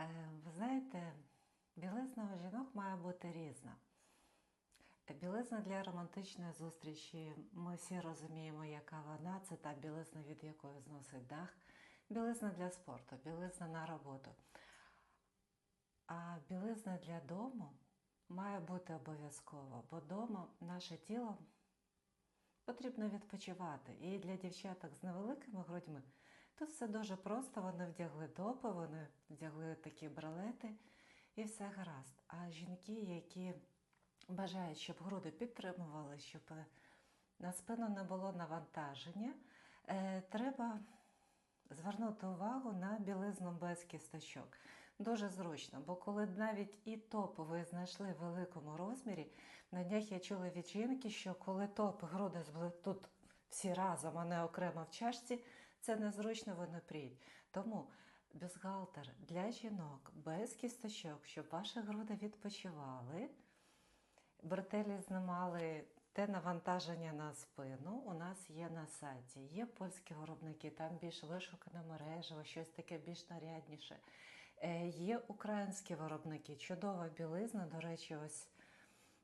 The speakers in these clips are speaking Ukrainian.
Е, Ви знаєте, білизна у жінок має бути різна. Білизна для романтичної зустрічі. Ми всі розуміємо, яка вона. Це та білизна, від якої зносить дах. Білизна для спорту, білизна на роботу. А білизна для дому має бути обов'язково, бо вдома наше тіло потрібно відпочивати. І для дівчаток з невеликими грудьми тут все дуже просто. Вони вдягли допи, вони вдягли такі бралети і все гаразд. А жінки, які бажають, щоб груди підтримували, щоб на спину не було навантаження, е, треба звернути увагу на білизну без кісточок. Дуже зручно, бо коли навіть і топ ви знайшли в великому розмірі, на днях я чула від жінки, що коли топ груди тут всі разом, а не окремо в чашці, це незручно вони пріють. Тому бюстгальтер для жінок без кісточок, щоб ваші груди відпочивали, бретелі знімали те навантаження на спину. У нас є на сайті. Є польські виробники, там більш вишукане мережево, щось таке більш нарядніше. Е, Є українські виробники, чудова білизна. До речі, ось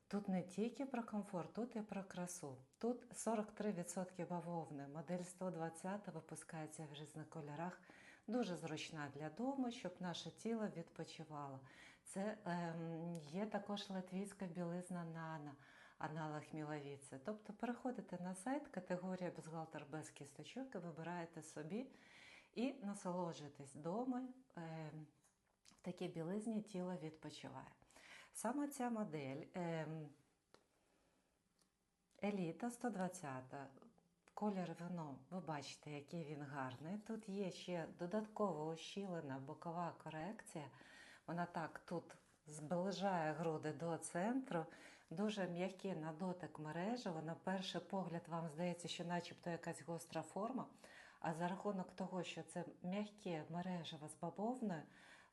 тут не тільки про комфорт, тут і про красу. Тут 43% бавовни. Модель 120 випускається в різних кольорах. Дуже зручна для дому, щоб наше тіло відпочивало. Це ем, є також латвійська білизна Нана, аналог Міловіці. Тобто переходите на сайт, категорія бюстгальтер без кісточок і вибираєте собі і насолоджуєтесь вдома. Ем, в такій білизні тіло відпочиває. Саме ця модель ем, Еліта 120. Колір вино, ви бачите, який він гарний. Тут є ще додатково ощілена бокова корекція. Вона так тут зближає груди до центру. Дуже м'які на дотик мережево. На перший погляд вам здається, що начебто якась гостра форма. А за рахунок того, що це м'яке мережево з бавовною,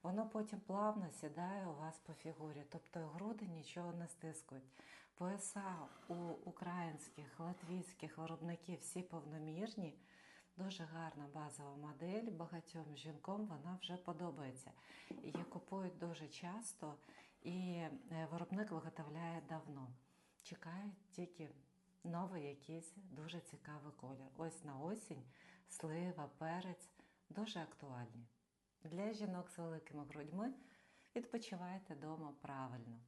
воно потім плавно сідає у вас по фігурі. Тобто груди нічого не стискують. Пояса у українських, латвійських виробників всі повномірні. Дуже гарна базова модель. Багатьом жінкам вона вже подобається. Її купують дуже часто, і е, виробник виготовляє давно. Чекають тільки новий якийсь дуже цікавий колір. Ось на осінь слива, перець дуже актуальні. Для жінок з великими грудьми відпочивайте вдома правильно.